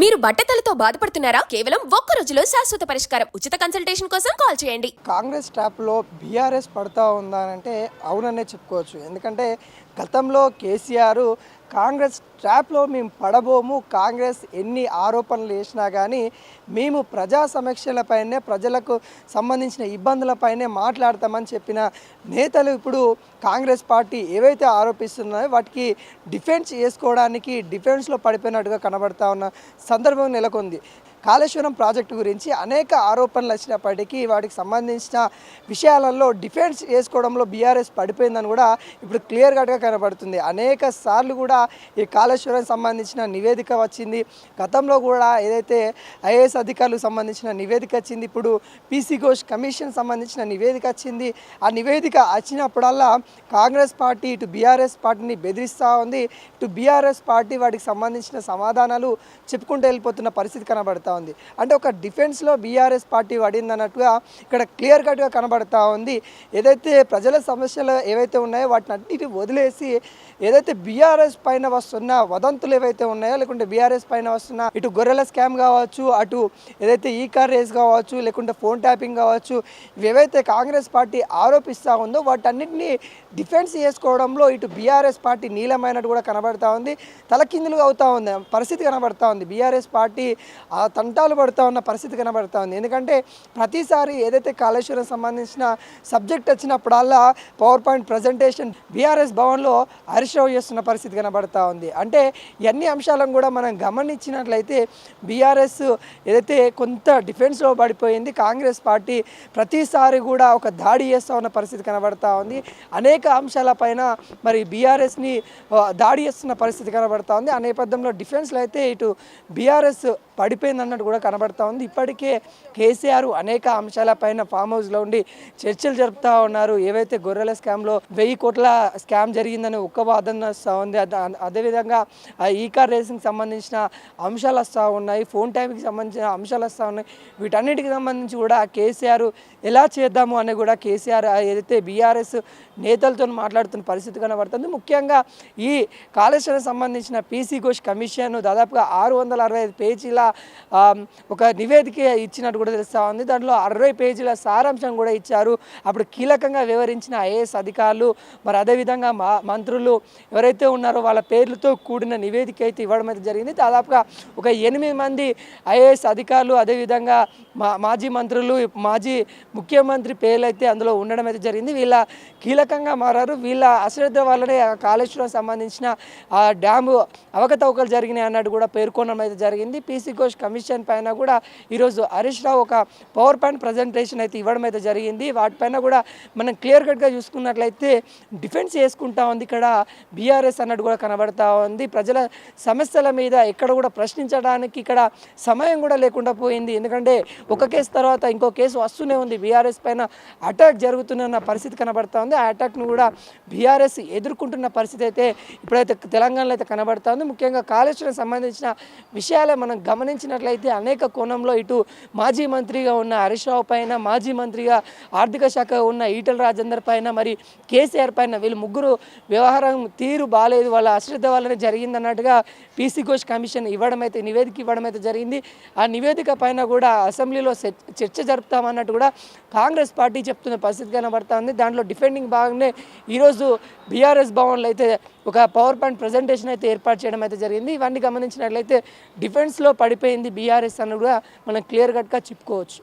మీరు బట్టతలతో బాధపడుతున్నారా? కేవలం ఒక్క రోజులో శాశ్వత పరిష్కారం. ఉచిత కన్సల్టేషన్ కోసం కాల్ చేయండి. కాంగ్రెస్ ట్రాప్లో బీఆర్ఎస్ పడతా ఉందా అంటే అవుననే చెప్పుకోవచ్చు. ఎందుకంటే గతంలో కేసీఆర్ కాంగ్రెస్ ట్రాప్లో మేము పడబోము కాంగ్రెస్ ఎన్ని ఆరోపణలు వేసినా కానీ మేము ప్రజా సమీక్షలపైనే ప్రజలకు సంబంధించిన ఇబ్బందులపైనే మాట్లాడతామని చెప్పిన నేతలు ఇప్పుడు కాంగ్రెస్ పార్టీ ఏవైతే ఆరోపిస్తున్నాయో వాటికి డిఫెన్స్ చేసుకోవడానికి డిఫెన్స్లో పడిపోయినట్టుగా కనబడతా ఉన్న సందర్భం నెలకొంది. కాళేశ్వరం ప్రాజెక్టు గురించి అనేక ఆరోపణలు వచ్చినప్పటికీ వాటికి సంబంధించిన విషయాలలో డిఫెన్స్ చేసుకోవడంలో బీఆర్ఎస్ పడిపోయిందని కూడా ఇప్పుడు క్లియర్ కట్గా కనబడుతుంది. అనేక సార్లు కూడా ఈ కాళేశ్వరం సంబంధించిన నివేదిక వచ్చింది. గతంలో కూడా ఏదైతే ఐఏఎస్ అధికారులకు సంబంధించిన నివేదిక వచ్చింది ఇప్పుడు పీసీ ఘోష్ కమిషన్ సంబంధించిన నివేదిక వచ్చింది. ఆ నివేదిక వచ్చినప్పుడల్లా కాంగ్రెస్ పార్టీ ఇటు బీఆర్ఎస్ పార్టీని బెదిరిస్తూ ఉంది. ఇటు బీఆర్ఎస్ పార్టీ వాటికి సంబంధించిన సమాధానాలు చెప్పుకుంటూ వెళ్ళిపోతున్న పరిస్థితి కనబడతా ఉంది. అంటే ఒక డిఫెన్స్లో బీఆర్ఎస్ పార్టీ పడింది అన్నట్టుగా ఇక్కడ క్లియర్ కట్గా కనబడతా ఉంది. ఏదైతే ప్రజల సమస్యలు ఏవైతే ఉన్నాయో వాటిని అన్నిటి వదిలేసి ఏదైతే బీఆర్ఎస్ పైన వస్తున్న వదంతులు ఏవైతే ఉన్నాయో లేకుంటే బీఆర్ఎస్ పైన వస్తున్న ఇటు గొర్రెల స్కామ్ కావచ్చు అటు ఏదైతే ఈ కార్ రేస్ కావచ్చు లేకుంటే ఫోన్ ట్యాపింగ్ కావచ్చు ఇవి ఏవైతే కాంగ్రెస్ పార్టీ ఆరోపిస్తూ ఉందో వాటన్నిటిని డిఫెన్స్ చేసుకోవడంలో ఇటు బీఆర్ఎస్ పార్టీ నీలమైనట్టు కూడా కనబడతా ఉంది. తలకిందులుగా అవుతా ఉంది. పరిస్థితి కనబడతా ఉంది. బీఆర్ఎస్ పార్టీ ఆ తంటాలు పడుతూ ఉన్న పరిస్థితి కనబడతా ఉంది ఎందుకంటే ప్రతిసారి ఏదైతే కాళేశ్వరం సంబంధించిన సబ్జెక్ట్ వచ్చినప్పుడల్లా పవర్ పాయింట్ ప్రజెంటేషన్ బీఆర్ఎస్ భవన్లో హరీష్ చేస్తున్న పరిస్థితి కనబడతా ఉంది. అంటే ఇవన్నీ అంశాలను కూడా మనం గమనించినట్లయితే బీఆర్ఎస్ ఏదైతే కొంత డిఫెన్స్లో పడిపోయింది కాంగ్రెస్ పార్టీ ప్రతిసారి కూడా ఒక దాడి చేస్తూ ఉన్న పరిస్థితి కనబడతా ఉంది. అనేక అంశాలపైన మరి బీఆర్ఎస్ని దాడి చేస్తున్న పరిస్థితి కనబడతా ఉంది. ఆ నేపథ్యంలో డిఫెన్స్లో అయితే ఇటు బీఆర్ఎస్ పడిపోయిందని అన్నట్టు కూడా కనబడతా ఉంది. ఇప్పటికే కేసీఆర్ అనేక అంశాలపైన ఫామ్ హౌస్లో ఉండి చర్చలు జరుపుతూ ఉన్నారు. ఏవైతే గొర్రెల స్కామ్లో వెయ్యి కోట్ల స్కామ్ జరిగిందని ఒక్క వాదన వస్తూ ఉంది. అదేవిధంగా ఈ కార్ రేసింగ్ సంబంధించిన అంశాలు వస్తూ ఉన్నాయి. ఫోన్ టైంకి సంబంధించిన అంశాలు వస్తూ ఉన్నాయి. వీటన్నిటికి సంబంధించి కూడా కేసీఆర్ ఎలా చేద్దాము అని కూడా కేసీఆర్ ఏదైతే బీఆర్ఎస్ నేతలతో మాట్లాడుతున్న పరిస్థితి కనబడుతుంది. ముఖ్యంగా ఈ కాళేశ్వరం సంబంధించిన పీసీ ఘోష్ కమిషన్ దాదాపుగా ఆరు వందల అరవై ఐదు పేజీల ఒక నివేదిక ఇచ్చినట్టు కూడా తెలుస్తూ ఉంది. దాంట్లో అరవై పేజీల సారాంశం కూడా ఇచ్చారు. అప్పుడు కీలకంగా వివరించిన ఐఏఎస్ అధికారులు మరి అదేవిధంగా మా మంత్రులు ఎవరైతే ఉన్నారో వాళ్ళ పేర్లతో కూడిన నివేదిక అయితే ఇవ్వడం అయితే జరిగింది. దాదాపుగా ఒక ఎనిమిది మంది ఐఏఎస్ అధికారులు అదేవిధంగా మా మాజీ మంత్రులు మాజీ ముఖ్యమంత్రి పేర్లు అయితే అందులో ఉండడం అయితే జరిగింది. వీళ్ళ కీలకంగా మారారు. వీళ్ళ అశ్రద్ధ వల్లనే కాళేశ్వరం సంబంధించిన ఆ డ్యాము అవకతవకలు జరిగినాయి అన్నట్టు కూడా పేర్కొనడం అయితే జరిగింది. పీసీ ఘోష్ కమిషన్ పైన కూడా ఈరోజు హరీష్ రావు ఒక పవర్ పాయింట్ ప్రజెంటేషన్ అయితే ఇవ్వడం అయితే జరిగింది. వాటిపైన కూడా మనం క్లియర్ కట్గా చూసుకున్నట్లయితే డిఫెన్స్ చేసుకుంటా ఉంది. ఇక్కడ బీఆర్ఎస్ అన్నట్టు కూడా కనబడతా ఉంది. ప్రజల సమస్యల మీద ఎక్కడ కూడా ప్రశ్నించడానికి ఇక్కడ సమయం కూడా లేకుండా పోయింది. ఎందుకంటే ఒక కేసు తర్వాత ఇంకో కేసు వస్తూనే ఉంది. బీఆర్ఎస్ పైన అటాక్ జరుగుతున్న పరిస్థితి కనబడతా ఉంది. ఆ అటాక్ను కూడా బీఆర్ఎస్ ఎదుర్కొంటున్న పరిస్థితి అయితే ఇప్పుడైతే తెలంగాణలో అయితే కనబడతా ఉంది. ముఖ్యంగా కాళేశ్వరం సంబంధించిన విషయాలే మనం గమనించినట్లయితే అయితే అనేక కోణంలో ఇటు మాజీ మంత్రిగా ఉన్న హరీష్ రావు పైన మాజీ మంత్రిగా ఆర్థిక శాఖ ఉన్న ఈటల రాజేందర్ పైన మరి కేసీఆర్ పైన వీళ్ళు ముగ్గురు వ్యవహారం తీరు బాగాలేదు వాళ్ళ అశ్రద్ధ వల్లనే జరిగింది అన్నట్టుగా పీసీ ఘోష్ కమిషన్ ఇవ్వడం అయితే నివేదిక ఇవ్వడం అయితే జరిగింది. ఆ నివేదిక పైన కూడా అసెంబ్లీలో చర్చ జరుపుతామన్నట్టు కూడా కాంగ్రెస్ పార్టీ చెప్తున్న పరిస్థితి కనబడతా ఉంది. దాంట్లో డిఫెండింగ్ భాగంగానే ఈరోజు బీఆర్ఎస్ భవన్లో అయితే ఒక పవర్ పాయింట్ ప్రజెంటేషన్ అయితే ఏర్పాటు చేయడం అయితే జరిగింది. ఇవన్నీ గమనించినట్లయితే డిఫెన్స్లో పడిపోయింది బీఆర్ఎస్ అని కూడా మనం క్లియర్ కట్గా చెప్పుకోవచ్చు.